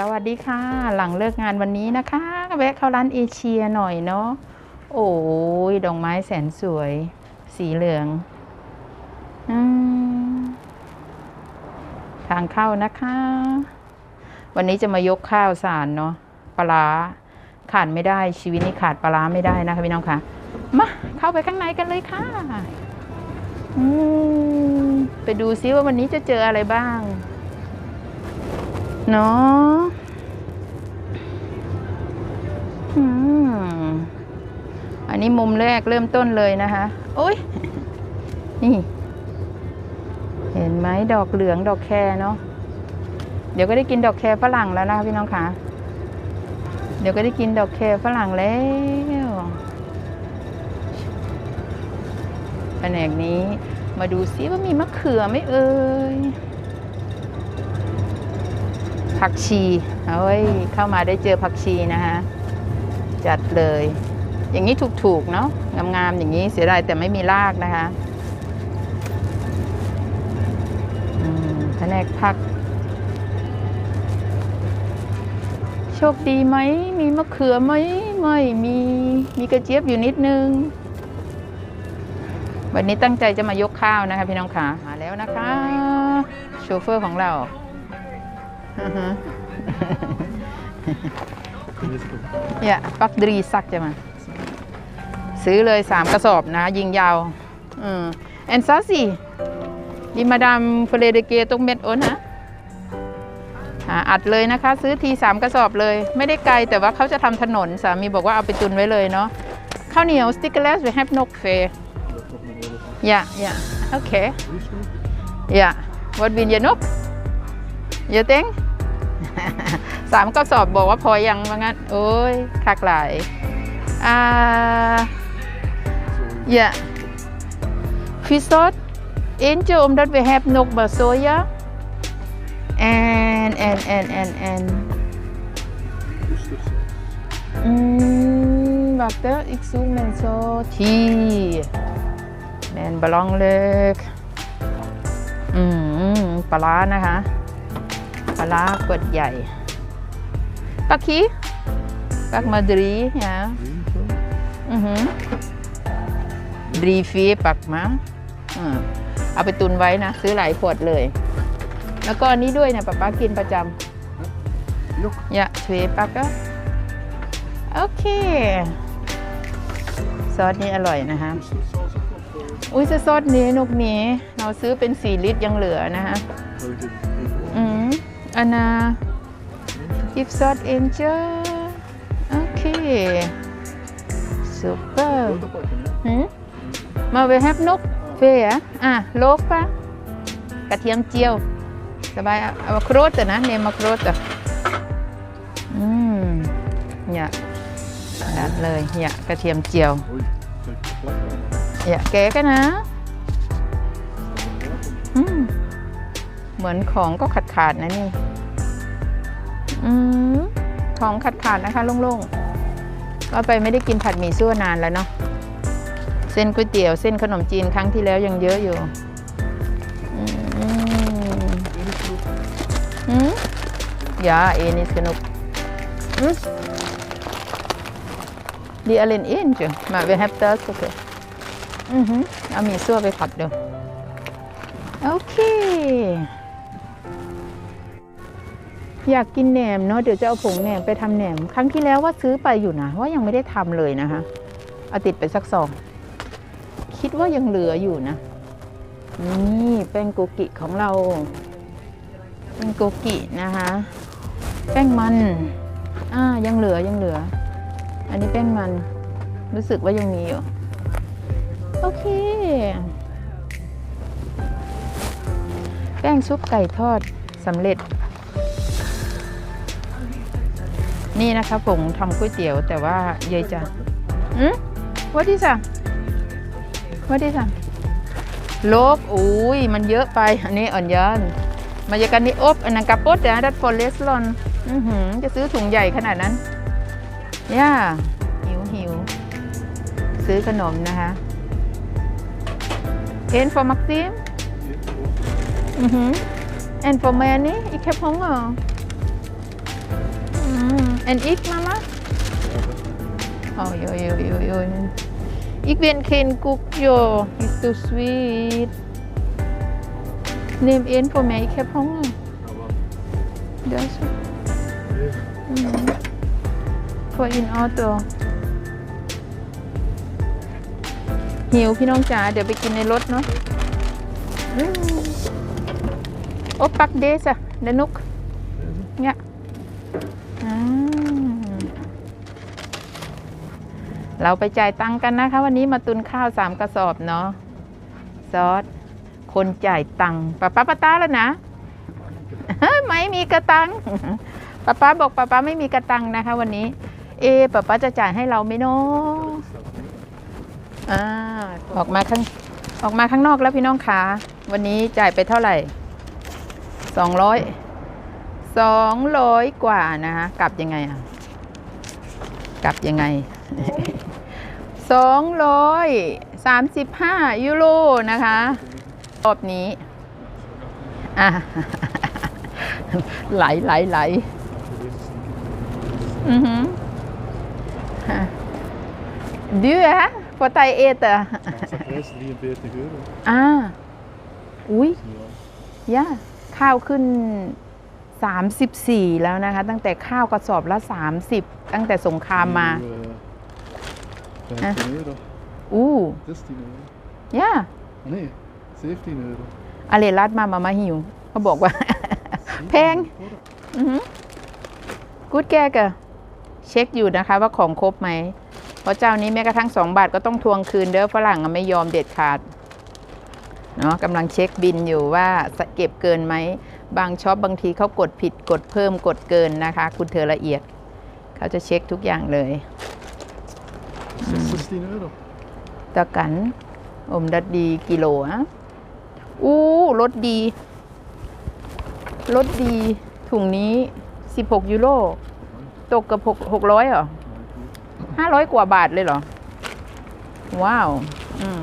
สวัสดีค่ะ หลังเลิกงานวันนี้นะคะ แวะเข้าร้านเอเชียหน่อยเนาะโอ้ยดอกไม้แสนสวย สีเหลืองอทางเข้านะคะ วันนี้จะมายกข้าวสารเนาะปลาขาดไม่ได้ชีวิตนี้ขาดปลาไม่ได้นะคะพี่น้องค่ะมาเข้าไปข้างในกันเลยค่ะอืมไปดูซิว่าวันนี้จะเจออะไรบ้าง เนาะอืมอันนี้มุมแรกเริ่มต้นเลยนะคะโอ้ย นี่ เห็นไหมดอกเหลืองดอกแครเนาะ เดี๋ยวก็ได้กินดอกแครฝรั่งแล้วนะคะพี่น้องคะเดี๋ยวก็ได้กินดอกแครฝรั่งแล้วแผนกนี้มาดูซิว่ามีมะเขือไหมเอ่ย ผักชีเอ้ยเข้ามาได้เจอผักชีนะคะจัดเลย อย่างนี้ถูกๆเนาะงามๆอย่างนี้เสียดายแต่ไม่มีรากนะคะอืมแผนกผัก โชคดีไหม มีมะเขือไหมไม่มีมีกระเจี๊ยบอยู่นิดนึง วันนี้ตั้งใจจะมายกข้าวนะคะพี่น้องขามาแล้วนะคะ โชเฟอร์ของเรา อือฮะเนี่ยปักดรีซักจะมาซื้อเลยสามกระสอบนะ ยิงยาวอืมแอนซาสิดีมาดามเฟรเดเกตรงเม็ดโอนฮะอ่าอัดเลยนะคะ ซื้อทีสามกระสอบเลย ไม่ได้ไกลแต่ว่าเขาจะทำถนนสามีบอกว่าเอาไปตุนไว้เลยเนาะข้าวเหนียวสติ๊กเกอร์เลสไปแฮปนกเฟย่าย่าโอเคย่าวัดวินยานกเยอะเต็ง สามกระสอบบอกว่าพอยังว่างั้น โอ้ยคักหลายอ่าอย่าฟิซอดเอ็นจะอมดัดไปแฮปนกบาโซยา and and and and and อืมบักเตออีกซูเมนโซทีแมนบอลองเล็กอืมปลาร้านะคะ ร้ากดใหญ่ปักคีปักมาดรีเนี่ยอือหือดรีฟีปักมาอืมเอาไปตุนไว้นะ ซื้อหลายขวดเลย แล้วก็อันนี้ด้วยเนี่ยป้าป้ากินประจำอย่าเทปักก็โอเค ซอสนี้อร่อยนะคะ อุ้ยจะซอสนี้นกนี้ เราซื้อเป็น 4 ลิตรยังเหลือนะคะอื อันนากิฟซอสเอ็นเจอโอเคซูเปอร์หืมมาเวฮับนกเฟียอะอะโลกปะกระเทียมเจียวสบายอาเอามาโครตนะเนมมาโครตอะอืมเนี่ยนัดเลยเนี่ยกระเทียมเจียวเนี่ยแกะกันนะอืมเหมือนของก็ขาดๆนะนี่ อืมของขาดขาดๆนะคะโล่งๆก็ไปไม่ได้กินผัดหมี่ซั่วนานแล้วเนาะเส้นก๋วยเตี๋ยวเส้นขนมจีนครั้งที่แล้วยังเยอะอยู่อืมอืมอย่าเอนิสนุกอืมดีอเลนเอ็นจ้ะมาเวฮับเตอร์สโอเคอือหือเอาหมี่ซั่วไปผัดดี๋ยวโอเค อยากกินแหนมเนาะเดี๋ยวจะเอาผงแหนมไปทำแหนม ครั้งที่แล้วว่าซื้อไปอยู่นะว่ายังไม่ได้ทำเลยนะคะเอาติดไปสักสองคิดว่ายังเหลืออยู่นะ นี่แป้งโกกิของเราแป้งโกกินะคะ แป้งมันอ่ายังเหลือยังเหลือ อันนี้แป้งมันรู้สึกว่ายังมีอยู่โอเค แป้งซุปไก่ทอดสำเร็จ นี่นะคะผงทำก๋วยเตี๋ยว แต่ว่าเยายจะอืมวัดที่สั่งวัดที่สั่งโลบอุ้ยมันเยอะไป อันนี้อ่อนย้อนมายากันนี่อบอันนั้นกระปุกนะดัดฟอเลสลอนอือหือจะซื้อถุงใหญ่ขนาดนั้นย่าหิวหิวซื้อขนมนะคะเอ็นฟอร์มักซิม Mhm. En voor mij niet, ik heb honger. Mm. En ik, mama? Oh, jo, jo, jo, jo. Ik ben geen koek, joh. Is so sweet. Neem één voor mij, ik heb honger. Dat is mm. Voor in auto. หิวพี่น้องจ๋าเดี๋ยวไปกินในรถเนาะโอปักเดสอะเดนุกเนี่ยอืม เราไปจ่ายตังกันนะคะ วันนี้มาตุนข้าวสามกระสอบเนาะซอสคนจ่ายตังป้าป้าป้าตาแล้วนะไม่มีกระตังป้าป้าบอกป้าป้าไม่มีกระตังนะคะ วันนี้ เอป้าป้าจะจ่ายให้เราไหมเนาะอ่าออกมาข้างออกมาข้างนอกแล้วพี่น้องคะวันนี้จ่ายไปเท่าไหร่สองร้อยสองร้อยกว่านะคะกลับยังไงอะกลับยังไง สองร้อยสามสิบห้ายูโรนะคะรอบนี้อะไหลไหลไหลอือหือฮะ duur hè voor Thai eten Maandag prijs 43 euro. อ่าอุ้ย Ja. ย่าข้าวขึ้น 34 แล้วนะคะ ตั้งแต่ข้าวกระสอบละ 30 ตั้งแต่สงครามมา Nu, eh, 15 euro. อู้16 euro. ย่า Ah, nee, 17 euro. อะไรรัดมามามาหิวเขาบอกว่า แพง Euro. อือหือกูดแกกะเช็คอยู่นะคะว่าของครบไหม เพราะเจ้านี้แม้กระทั่ง2บาทก็ต้องทวงคืนเด้อฝรั่งอะไม่ยอมเด็ดขาด เนาะกำลังเช็คบินอยู่ว่าเก็บเกินไหม บางช็อปบางทีเขากดผิดกดเพิ่มกดเกินนะคะ คุณเธอละเอียด เขาจะเช็คทุกอย่างเลย 16 euro. ตะกันอมดัดดีกิโลอะอู้รถดี รถดี ถุงนี้ 16 ยูโร ตกกับ6 600เหรอ 500 กว่าบาทเลยเหรอ ว้าว อืม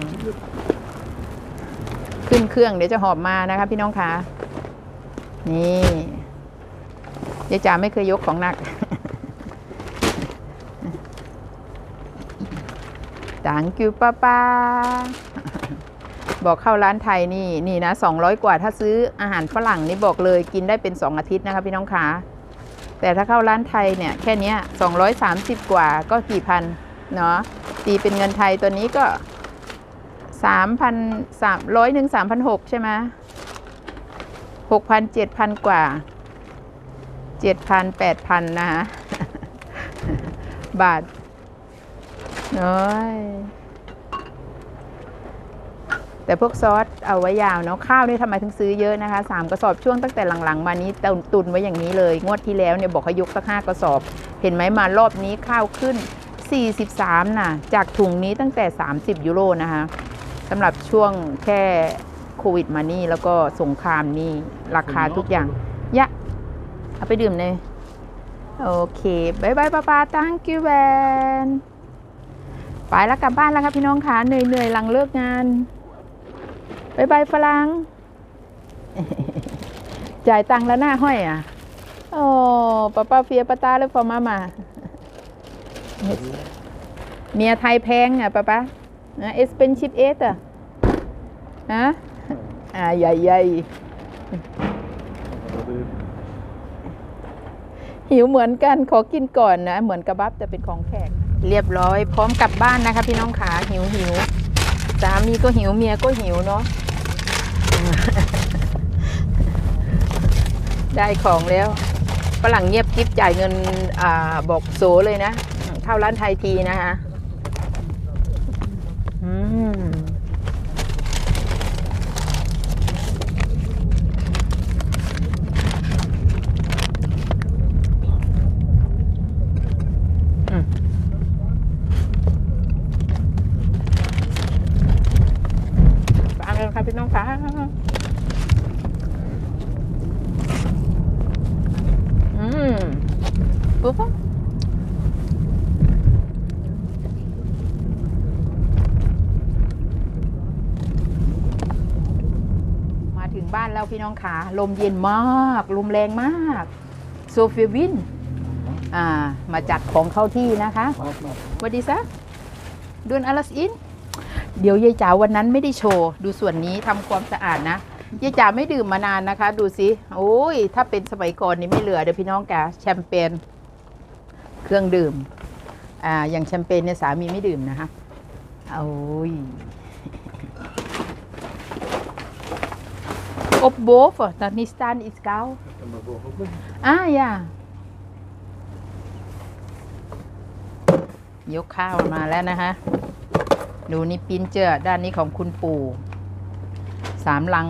ขึ้นเครื่องเดี๋ยวจะหอบมานะคะพี่น้องคะ นี่ยายจ๋าไม่เคยยกของหนัก ตังกิวป้าป้าบอกเข้าร้านไทยนี่นี่นะ 200 กว่าถ้าซื้ออาหารฝรั่งนี่บอกเลยกินได้เป็น 2 อาทิตย์นะคะพี่น้องคะแต่ถ้าเข้าร้านไทยเนี่ยแค่นี้ย230 กว่าก็กี่พันเนาะตีเป็นเงินไทยตัวนี้ก็สามพันสามร้อยหนึ่งสามพันหกใช่ไหมหกพันเจ็ดพันกว่าเจ็ดพันแปดพันนะคะบาท น้อยแต่พวกซอสเอาไว้ยาวเนาะข้าวนี่ทำไมถึงซื้อเยอะนะคะสามกระสอบช่วงตั้งแต่หลังๆ มานี้ตุนตุนไว้อย่างนี้เลย งวดที่แล้วเนี่ยบอกให้ยกสักห้ากระสอบ เห็นไหมมารอบนี้ข้าวขึ้น 43น่ะ จากถุงนี้ตั้งแต่ 30 ยูโรนะคะสำหรับช่วงแค่โควิดมานี่แล้วก็สงครามนี่ราคาทุกอย่าง ยะ เอาไปดื่มเลย โอเคบายบายป้าป้าตั้งกิวแวน ไปแล้วกลับบ้านแล้วครับพี่น้องคะเหนื่อยๆหลังเลิกงานบายบายฝรั่งจ่ายตังค์แล้วหน้าห้อยอะ โอ้ป้าป้าเฟียป้าตาแล้วพอมามา เมียไทยแพงอะป้าป้าเอสเป็นชิปเอสอะฮะอ่าใหญ่ใหญ่หิวเหมือนกันขอกินก่อนนะ เหมือนกระบับแต่เป็นของแขก เรียบร้อยพร้อมกลับบ้านนะคะ พี่น้องขาหิวหิวสามีก็หิวเมียก็หิวเนาะได้ของแล้วฝรั่งเงียบกิ๊บจ่ายเงินอบอกโซเลยนะเข้าร้านไทยทีนะคะ อืมฟังกันค่ะพี่น้องคะอืมปุ๊บปุ๊บมาถึง บ้านแล้วพี่น้องขาลมเย็นมาก ลมแรงมากโซเฟียวินอ่ามาจัดของเข้าที่นะคะ Maak maar. วัสดีซะดูนอลัสอิน เดี๋ยวยายจ๋าวันนั้นไม่ได้โชว์ ดูส่วนนี้ทำความสะอาดนะยายจ๋าไม่ดื่มมานานนะคะ ดูสิโอ้ย ถ้าเป็นสมัยก่อนนี่ไม่เหลือเดี๋ยวพี่น้องแกแชมเปญเครื่องดื่มอ่าอย่างแชมเปญเนี่ยสามีไม่ดื่มนะคะโอ้ย op boven, dat niet staan is kou. En maar bovenop liggen. อ่าอย่ายกข้าวมาแล้วนะคะ ดูนี่ปิ้นเจอด้านนี้ของคุณปู่ สามลัง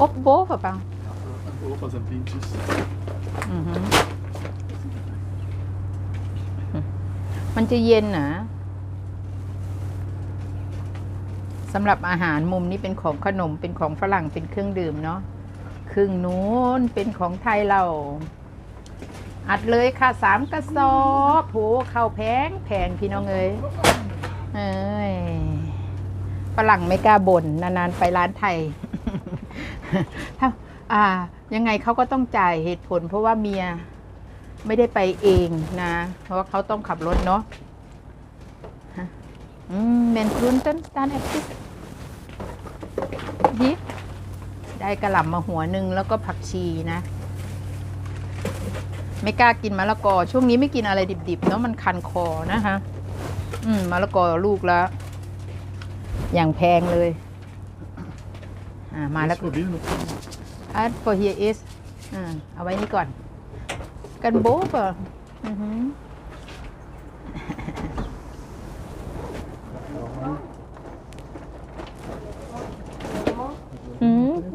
อบโบ๊ะป่ะปัง En opa's en pintjes. อือหือมันจะเย็นนะ สำหรับอาหารมุมนี้เป็นของขนมเป็นของฝรั่งเป็นเครื่องดื่มเนาะครึ่งนู้นเป็นของไทยเรา อัดเลยค่ะสามกระสอบโหข้าวแพงแพงพี่น้องเอ้ยเอ้ยฝรั่งไม่กล้าบ่นนานๆไปร้านไทยถ้าอ่า ยังไงเขาก็ต้องจ่ายเหตุผล เพราะว่าเมียไม่ได้ไปเองนะ เพราะว่าเขาต้องขับรถเนาะฮะ อืมเมนครุนตันตานแอปติสยิได้กระหล่ำมาหัวหนึ่งแล้วก็ผักชีนะ ไม่กล้ากินมะละกอ ช่วงนี้ไม่กินอะไรดิบๆเนาะมันคันคอนะคะ อืมมะละกอลูกละอย่างแพงเลย อ่ามาแล้ว Is voor binnen op tafel. add for here is อ่าเอาไว้นี่ก่อน กันโบ๊ะป่ะอือหือ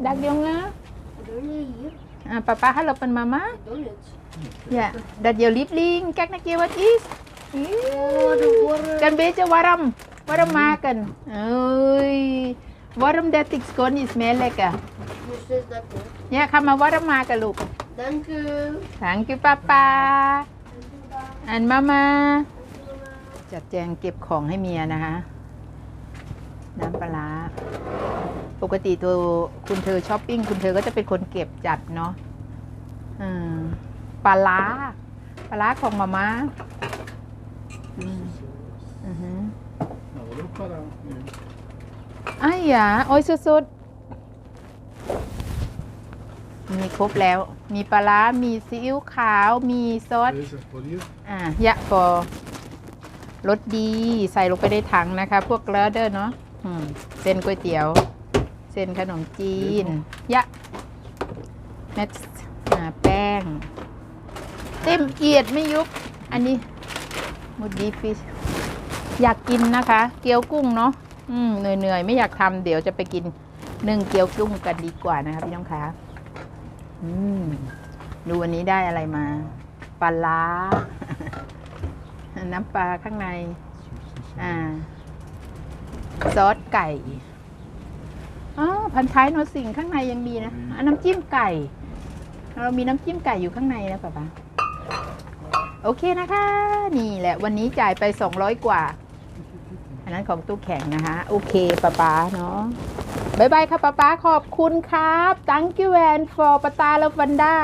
ดักยงนะอ่าป้าป้าฮัลโหลเป็นมาม่า Doe het. อย่าดัดเดียวลิบลิงแก๊กนักเกียวอีส Oh, de worm. กันเบจะวารัมวารัมมากันเอ้ยวารัมเดติกสกอนอิสเมลเลกอะเนี่ยคำมาวารัมมากันลูก Dank u. Thank you ป้าป้าอันมามาจัดแจงเก็บของให้เมียนะคะ น้ำปลาร้า ปกติตัวคุณเธอช้อปปิ้งคุณเธอก็จะเป็นคนเก็บจัดเนาะอืมปลาร้าปลาร้าของมาม่าอืมอือหือ Nou, wat ook gedaan. Ja. ไอ้หยาโอ้ยสุดๆ มีครบแล้ว มีปลาร้า มีซีอิ๊วขาว มีซอส Deze voor hier. อ่ายะฟอรสดี ใส่ลงไปในถังนะคะ พวกเลอเดอร์เนาะอืมเส้นก๋วยเตี๋ยว เส้นขนมจีน ยะเม็ดอ่าแป้ง เต็มเอียดไม่ยุบ อันนี้มูดดีฟิชอยากกินนะคะ เกี๊ยวกุ้งเนาะอืมเหนื่อยๆ ไม่อยากทำเดี๋ยวจะไปกินนึ่งเกี๊ยวกุ้งกันดีกว่านะคะพี่น้องคะอืมดูวันนี้ได้อะไรมาปลาล้า น้ำปลาข้างใน อ่า ซอสไก่ อ๋อพันท้ายโนสิ่งข้างในยังมีนะอันน้ำจิ้มไก่ เรามีน้ำจิ้มไก่อยู่ข้างในนะป๊าป๊าโอเคนะคะ นี่แหละ วันนี้จ่ายไป 200 กว่า อันนั้นของตู้แข็งนะคะโอเคป๊าป๊าเนาะบายบายค่ะป๊าป๊าขอบคุณครับ thank you and for ปาตาลวันดา